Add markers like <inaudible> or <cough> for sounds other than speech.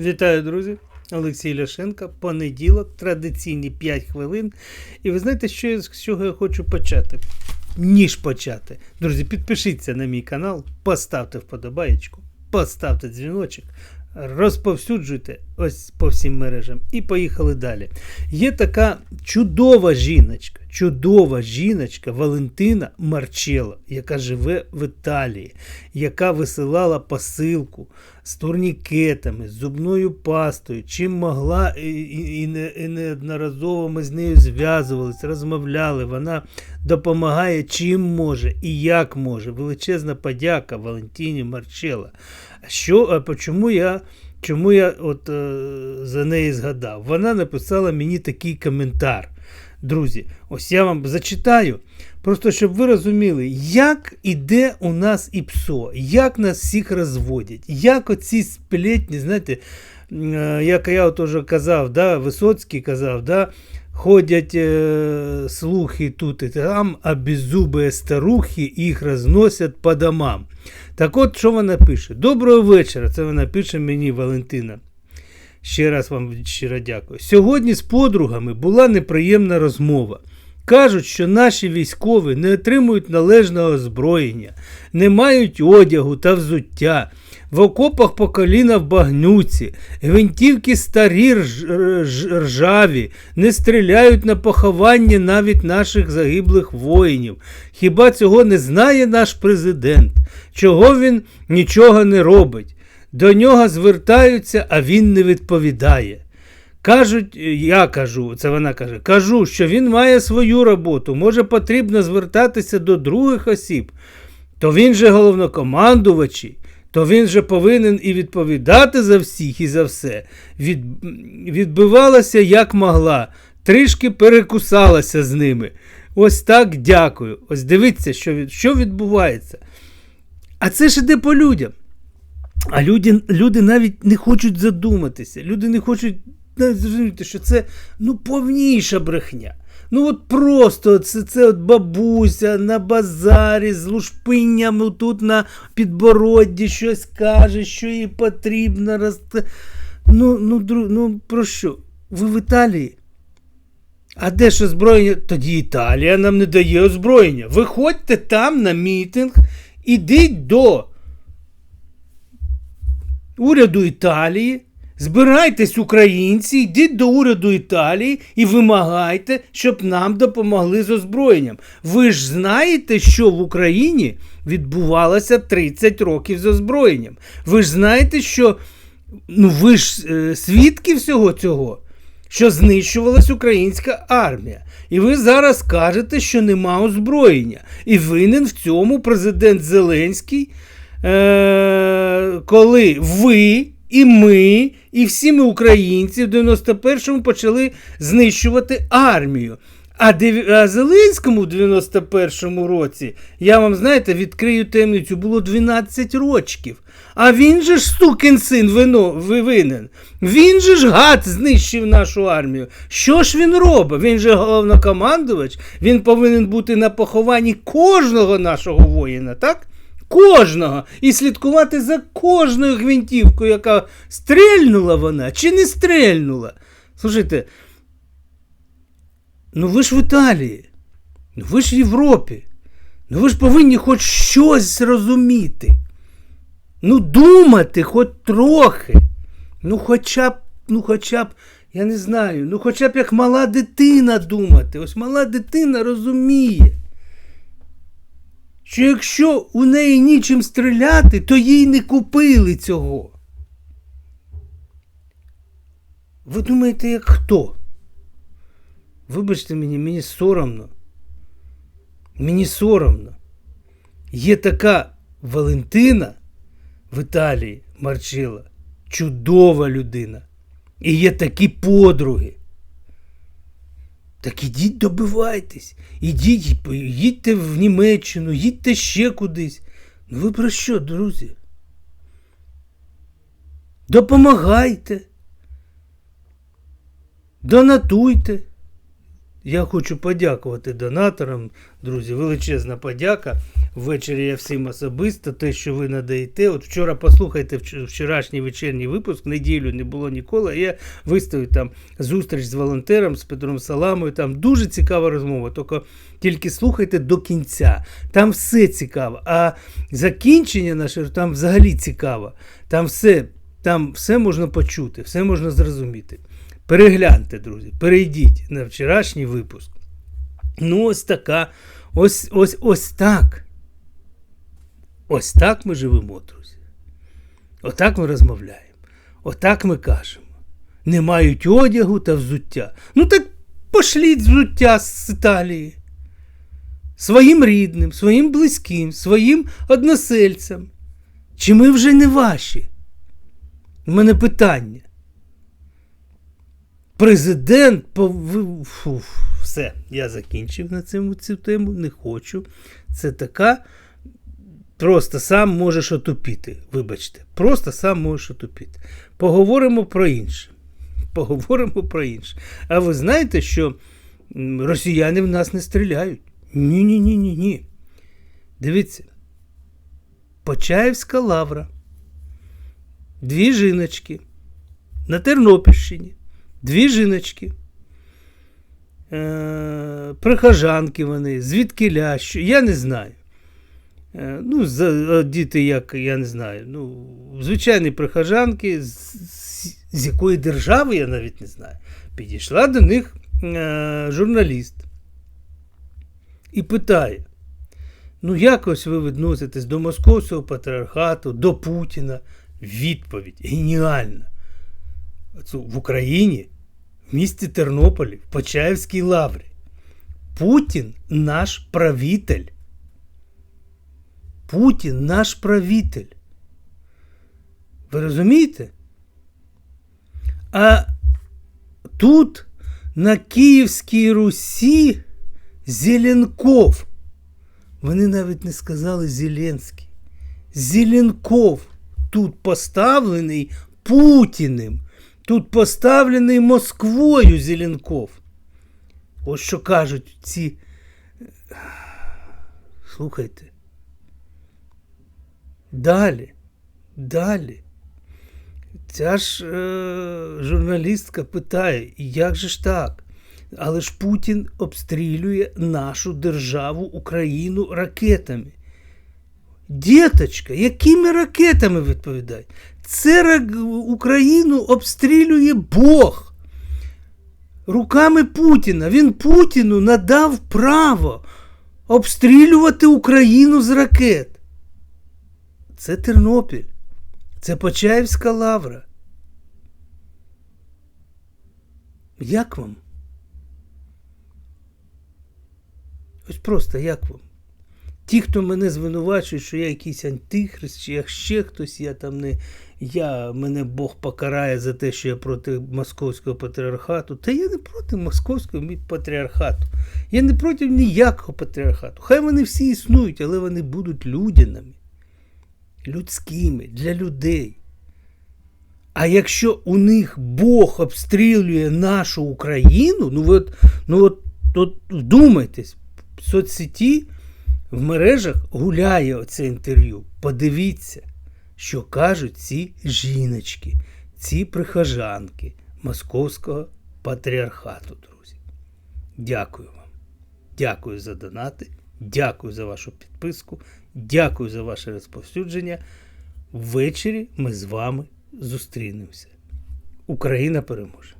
Вітаю, друзі! Олексій Ляшенко, понеділок, традиційні 5 хвилин. І ви знаєте, що я, з чого я хочу почати? Ніж почати. Друзі, підпишіться на мій канал, поставте вподобаєчку, поставте дзвіночок, розповсюджуйте ось по всім мережам і поїхали далі. Є така чудова жіночка, чудова жіночка Валентина Марчело, яка живе в Італії, яка висилала посилку з турнікетами, з зубною пастою, чим могла, і, і, і, не, і неодноразово ми з нею зв'язувалися, розмовляли. Вона допомагає чим може і як може. Величезна подяка Валентині Марчело. Що, а чому я, чому я от, е, за неї згадав? Вона написала мені такий коментар. Друзі, ось я вам зачитаю, просто щоб ви розуміли, як іде у нас ІПСО, як нас всіх розводять, як оці сплетні, знаєте, е, як я от уже казав, да, Висоцький казав, да, ходять е, слухи тут і там, а беззубые старухи їх розносять по домам. Так от, що вона пише? Доброго вечора, це вона пише мені Валентина. Ще раз вам щиро дякую. Сьогодні з подругами була неприємна розмова. Кажуть, що наші військові не отримують належного озброєння, не мають одягу та взуття. В окопах по коліна в багнюці, гвинтівки старі рж- рж- ржаві, не стріляють на поховання навіть наших загиблих воїнів. Хіба цього не знає наш президент? Чого він нічого не робить? До нього звертаються, а він не відповідає. Кажуть, я кажу, це вона каже, кажу, що він має свою роботу, може потрібно звертатися до других осіб. То він же головнокомандувачі, то він же повинен і відповідати за всіх і за все. Від, відбивалася як могла, трішки перекусалася з ними. Ось так дякую. Ось дивіться, що, що відбувається. А це ж іде по людям. А люди, люди навіть не хочуть задуматися. Люди не хочуть навіть зрозуміти, що це ну, повніша брехня. Ну от просто це, це от бабуся на базарі з лушпинням тут на підбородді щось каже, що їй потрібно. Роз... Ну, ну, дру... ну про що? Ви в Італії? А де ж озброєння? Тоді Італія нам не дає озброєння. Виходьте там на мітинг, ідіть до уряду Італії, збирайтесь українці, йдіть до уряду Італії і вимагайте, щоб нам допомогли з озброєнням. Ви ж знаєте, що в Україні відбувалося 30 років з озброєнням. Ви ж знаєте, що ну ви ж е, свідки всього цього. Що знищувалась українська армія. І ви зараз кажете, що нема озброєння. І винен в цьому президент Зеленський, е- коли ви і ми, і всі ми українці в 91-му почали знищувати армію. А, дев... а Зеленському в 91-му році, я вам знаєте, відкрию таємницю, було 12 рочків. А він же ж сукин син вино, винен. Він же ж гад знищив нашу армію. Що ж він робить? Він же головнокомандувач, він повинен бути на похованні кожного нашого воїна, так? Кожного. І слідкувати за кожною гвинтівкою, яка стрельнула вона чи не стрельнула. Слушайте, ну ви ж в Італії, ну ви ж в Європі. Ну ви ж повинні хоч щось розуміти. Ну, думати хоч трохи. Ну, хоча б, ну, хоча б, я не знаю, ну хоча б як мала дитина думати. Ось мала дитина розуміє, що якщо у неї нічим стріляти, то їй не купили цього. Ви думаєте, як хто? Вибачте мені, мені соромно. Мені соромно. Є така Валентина в Італії Марчила, чудова людина. І є такі подруги. Так ідіть добивайтесь, ідіть, їдьте в Німеччину, їдьте ще кудись. Ну ви про що, друзі? Допомагайте. Донатуйте. Я хочу подякувати донаторам, друзі, величезна подяка. Ввечері я всім особисто, те, що ви надаєте. От вчора послухайте вчорашній вечірній випуск, неділю не було ніколи. Я виставив там зустріч з волонтером, з Петром Саламою. Там дуже цікава розмова. Тільки, тільки слухайте до кінця. Там все цікаво. А закінчення наше там взагалі цікаво. Там все, там все можна почути, все можна зрозуміти. Перегляньте, друзі, перейдіть на вчорашній випуск. Ну, ось така, ось, ось, ось так. Ось так ми живемо, друзі. Отак ми розмовляємо. Отак ми кажемо. Не мають одягу та взуття. Ну так пошліть взуття з Італії. Своїм рідним, своїм близьким, своїм односельцям. Чи ми вже не ваші? У мене питання. Президент пов... Фу, все, я закінчив на цьому цю тему, не хочу. Це така. Просто сам можеш отупіти. Вибачте, просто сам можеш отупіти. Поговоримо про інше. <laughs> Поговоримо про інше. А ви знаєте, що росіяни в нас не стріляють? Ні, ні, ні, ні. Дивіться. Почаївська лавра. Дві жіночки. На Тернопільщині. Дві жіночки. Е, прихожанки вони, звідки що, я не знаю. Е, ну, діти, як, я не знаю. Ну, звичайні прихожанки, з, з, з якої держави, я навіть не знаю. Підійшла до них е, журналіст і питає: ну, якось ви відноситесь до Московського патріархату, до Путіна? Відповідь геніальна. В Україні, в місті Тернополі, в Почаївській лаврі. Путін наш правитель. Путін наш правитель. Ви розумієте? А тут на Київській Русі Зеленков. Вони навіть не сказали Зеленський. Зеленков тут поставлений Путіним. Тут поставлений Москвою Зеленков. Ось що кажуть ці. Слухайте. Далі. Далі. Ця ж е, журналістка питає, як же ж так? Але ж Путін обстрілює нашу державу Україну ракетами. Діточка, якими ракетами відповідають? Це ра- Україну обстрілює Бог. Руками Путіна. Він Путіну надав право обстрілювати Україну з ракет. Це Тернопіль. Це Почаївська лавра. Як вам? Ось просто як вам? Ті, хто мене звинувачує, що я якийсь антихрист, чи я ще хтось, я там не. Я, мене Бог покарає за те, що я проти московського патріархату. Та я не проти московського патріархату. Я не проти ніякого патріархату. Хай вони всі існують, але вони будуть людяними людськими для людей. А якщо у них Бог обстрілює нашу Україну, ну от, ну от, от вдумайтесь, в соцсеті, в мережах гуляє оце інтерв'ю. Подивіться, що кажуть ці жіночки, ці прихожанки Московського патріархату, друзі. Дякую вам. Дякую за донати. Дякую за вашу підписку. Дякую за ваше розповсюдження. Ввечері ми з вами зустрінемося. Україна переможе!